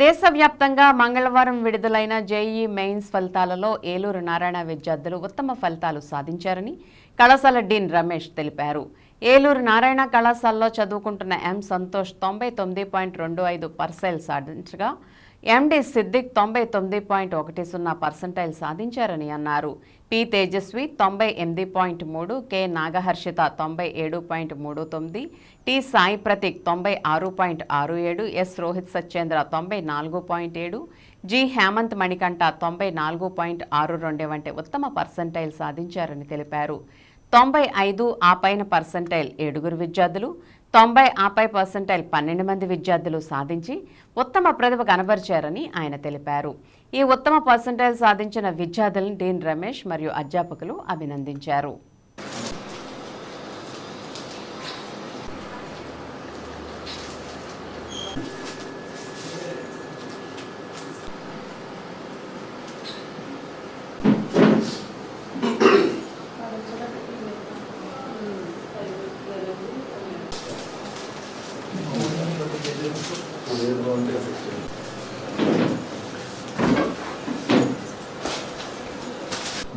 దేశవ్యాప్తంగా మంగళవారం విడుదలైన జేఈ మెయిన్స్ ఫలితాలలో ఏలూరు నారాయణ విద్యార్థులు ఉత్తమ ఫలితాలు సాధించారని కళాశాల డీన్ రమేష్ తెలిపారు. ఏలూరు నారాయణ కళాశాలలో చదువుకుంటున్న ఎం సంతోష్ తొంభై తొమ్మిది పాయింట్ రెండు ఐదు పర్సెల్ సాధించగా ఎండి సిద్దిక్ తొంభై తొమ్మిది పాయింట్ ఒకటి సున్నా పర్సెంటైల్ సాధించారని అన్నారు. పి తేజస్వి తొంభై ఎనిమిది పాయింట్ మూడు కె నాగహర్షిత తొంభై ఏడు పాయింట్ మూడు తొమ్మిది టి సాయి ప్రతీక్ తొంభై ఆరు పాయింట్ ఆరు ఏడు ఎస్ రోహిత్ సత్యేంద్ర తొంభై నాలుగు పాయింట్ ఏడు జి హేమంత్ మణికంఠ తొంభై నాలుగు పాయింట్ ఆరు రెండు వంటి ఉత్తమ పర్సంటైల్ సాధించారని తెలిపారు. తొంభై ఐదు ఆ పైన పర్సెంటైల్ ఏడుగురు విద్యార్థులు తొంభై ఆపై పర్సెంటైల్ పన్నెండు మంది విద్యార్థులు సాధించి ఉత్తమ ప్రతిభ కనబరిచారని ఆయన తెలిపారు. ఈ ఉత్తమ పర్సెంటైల్ సాధించిన విద్యార్థులను డీన్ రమేష్ మరియు అధ్యాపకులు అభినందించారు.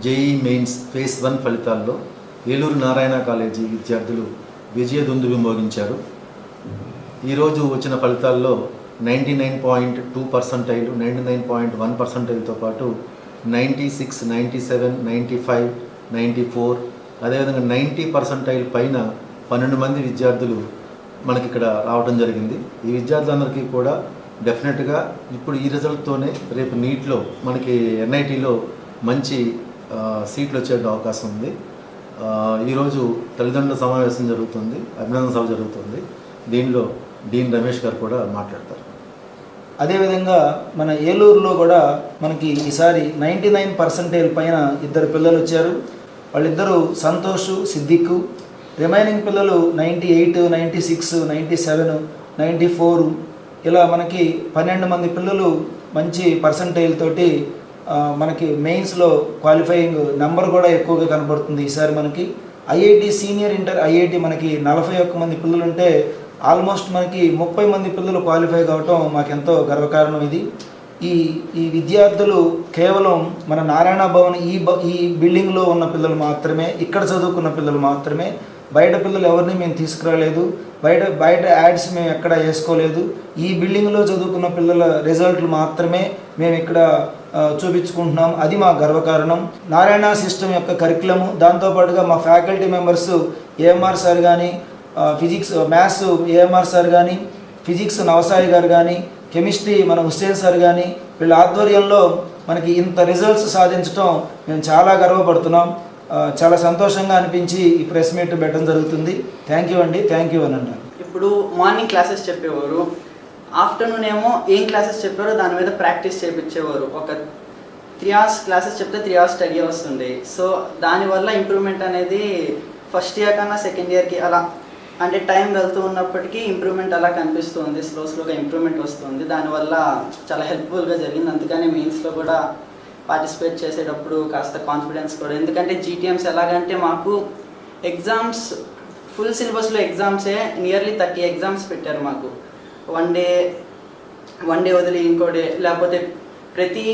జేఈ మెయిన్స్ ఫేస్ వన్ ఫలితాల్లో ఏలూరు నారాయణ కాలేజీ విద్యార్థులు విజయ దుందుబి ఈరోజు వచ్చిన ఫలితాల్లో ninety nine point two percentile ninety nine point one పర్సంటైల్తో పాటు ninety six ninety seven ninety five ninety four అదేవిధంగా నైంటీ పర్సంటైల్ పైన పన్నెండు మంది విద్యార్థులు మనకి ఇక్కడ రావడం జరిగింది. ఈ విద్యార్థులందరికీ కూడా డెఫినెట్గా ఇప్పుడు ఈ రిజల్ట్తోనే రేపు నీట్లో మనకి ఎన్ఐటీలో మంచి సీట్లు వచ్చే అవకాశం ఉంది. ఈరోజు తల్లిదండ్రుల సమావేశం జరుగుతుంది అభినందన సభ జరుగుతుంది. దీనిలో డీన్ రమేష్ గారు కూడా మాట్లాడతారు. అదేవిధంగా మన ఏలూరులో కూడా మనకి ఈసారి నైంటీ నైన్ పర్సెంటేజ్ పైన ఇద్దరు పిల్లలు వచ్చారు. వాళ్ళిద్దరూ సంతోష్ సిద్దిక్ రిమైనింగ్ పిల్లలు ninety eight ninety six ninety seven ninety four ఇలా మనకి పన్నెండు మంది పిల్లలు మంచి పర్సంటేజ్ తోటి మనకి మెయిన్స్లో క్వాలిఫైయింగ్ నెంబర్ కూడా ఎక్కువగా కనబడుతుంది ఈసారి మనకి. ఐఐటి సీనియర్ ఇంటర్ ఐఐటి మనకి నలభై ఒక్క మంది పిల్లలు ఉంటే ఆల్మోస్ట్ మనకి ముప్పై మంది పిల్లలు క్వాలిఫై కావటం మాకెంతో గర్వకారణం ఇది. ఈ ఈ విద్యార్థులు కేవలం మన నారాయణ భవన్ ఈ ఈ బిల్డింగ్లో ఉన్న పిల్లలు మాత్రమే ఇక్కడ చదువుకున్న పిల్లలు మాత్రమే బయట పిల్లలు ఎవరిని మేము తీసుకురాలేదు బయట బయట యాడ్స్ మేము ఎక్కడ వేసుకోలేదు. ఈ బిల్డింగ్లో చదువుకున్న పిల్లల రిజల్ట్లు మాత్రమే మేము ఇక్కడ చూపించుకుంటున్నాం. అది మా గర్వకారణం. నారాయణ సిస్టమ్ యొక్క కరికులము దాంతోపాటుగా మా ఫ్యాకల్టీ మెంబర్స్ ఏఎంఆర్ సార్ కానీ ఫిజిక్స్ మ్యాథ్స్ ఏఎంఆర్ సార్ కానీ ఫిజిక్స్ నవసాయి గారు కానీ కెమిస్ట్రీ మన హుస్సేన్ సార్ కానీ వీళ్ళ ఆధ్వర్యంలో మనకి ఇంత రిజల్ట్స్ సాధించడం మేము చాలా గర్వపడుతున్నాం. చాలా సంతోషంగా అనిపించి ఈ ప్రెస్ మీట్ పెట్టడం జరుగుతుంది. థ్యాంక్ యూ అండి. థ్యాంక్ యూ అని అన్నారు ఇప్పుడు మార్నింగ్ క్లాసెస్ చెప్పేవారు. ఆఫ్టర్నూన్ ఏమో ఏం క్లాసెస్ చెప్పారో దాని మీద ప్రాక్టీస్ చేయించేవారు ఒక త్రీ అవర్స్ క్లాసెస్ చెప్తే త్రీ అవర్స్ స్టడీ వస్తుంది. సో దానివల్ల ఇంప్రూవ్మెంట్ అనేది ఫస్ట్ ఇయర్ కన్నా సెకండ్ ఇయర్కి అలా అంటే టైం వెళ్తూ ఉన్నప్పటికీ ఇంప్రూవ్మెంట్ అలా కనిపిస్తుంది. స్లో స్లోగా ఇంప్రూవ్మెంట్ వస్తుంది. దానివల్ల చాలా హెల్ప్ఫుల్గా జరిగింది. అందుకని మెయిన్స్లో కూడా పార్టిసిపేట్ చేసేటప్పుడు కాస్త కాన్ఫిడెన్స్ కూడా. ఎందుకంటే జీటీఎంస్ ఎలాగంటే మాకు ఎగ్జామ్స్ ఫుల్ సిలబస్లో ఎగ్జామ్సే నియర్లీ థర్టీ ఎగ్జామ్స్ పెట్టారు మాకు. వన్ డే వన్ డే వదిలి ఇంకో డే లేకపోతే ప్రతి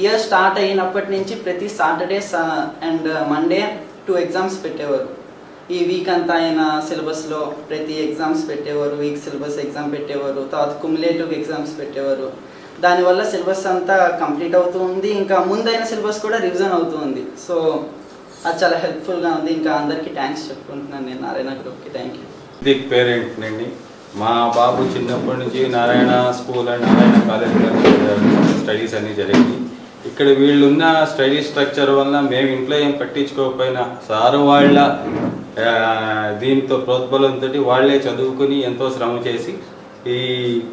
ఇయర్ స్టార్ట్ అయినప్పటి నుంచి ప్రతి Saturday and Monday two exams పెట్టేవారు. ఈ వీక్ అంతా అయిన సిలబస్లో ప్రతి ఎగ్జామ్స్ పెట్టేవారు వీక్ సిలబస్ ఎగ్జామ్ పెట్టేవారు తర్వాత కుములేటివ్ ఎగ్జామ్స్ పెట్టేవారు. దానివల్ల సిలబస్ అంతా కంప్లీట్ అవుతూ ఉంది. ఇంకా ముందైన సిలబస్ కూడా రివిజన్ అవుతూ ఉంది. సో అది చాలా హెల్ప్ఫుల్గా ఉంది. ఇంకా అందరికీ థ్యాంక్స్ చెప్పుకుంటున్నాను నేను నారాయణ గ్రూప్కి థ్యాంక్ యూ. దిక్ పేరెంట్ అండి మా బాబు చిన్నప్పటి నుంచి నారాయణ స్కూల్ అండ్ నారాయణ కాలేజ్లో స్టడీస్ అన్నీ జరిగింది. ఇక్కడ వీళ్ళున్న స్టడీ స్ట్రక్చర్ వల్ల మేము ఇంట్లో ఏం పట్టించుకోకపోయినా సారు వాళ్ళ దీంతో ప్రోద్బలంతో వాళ్ళే చదువుకుని ఎంతో శ్రమ చేసి ఈ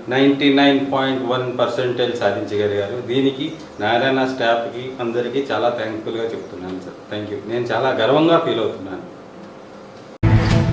ninety nine point one percentage సాధించగలిగారు. దీనికి నారాయణ స్టాఫ్కి అందరికీ చాలా థ్యాంక్ఫుల్గా చెప్తున్నాను సార్. థ్యాంక్ యూ నేను చాలా గర్వంగా ఫీల్ అవుతున్నాను.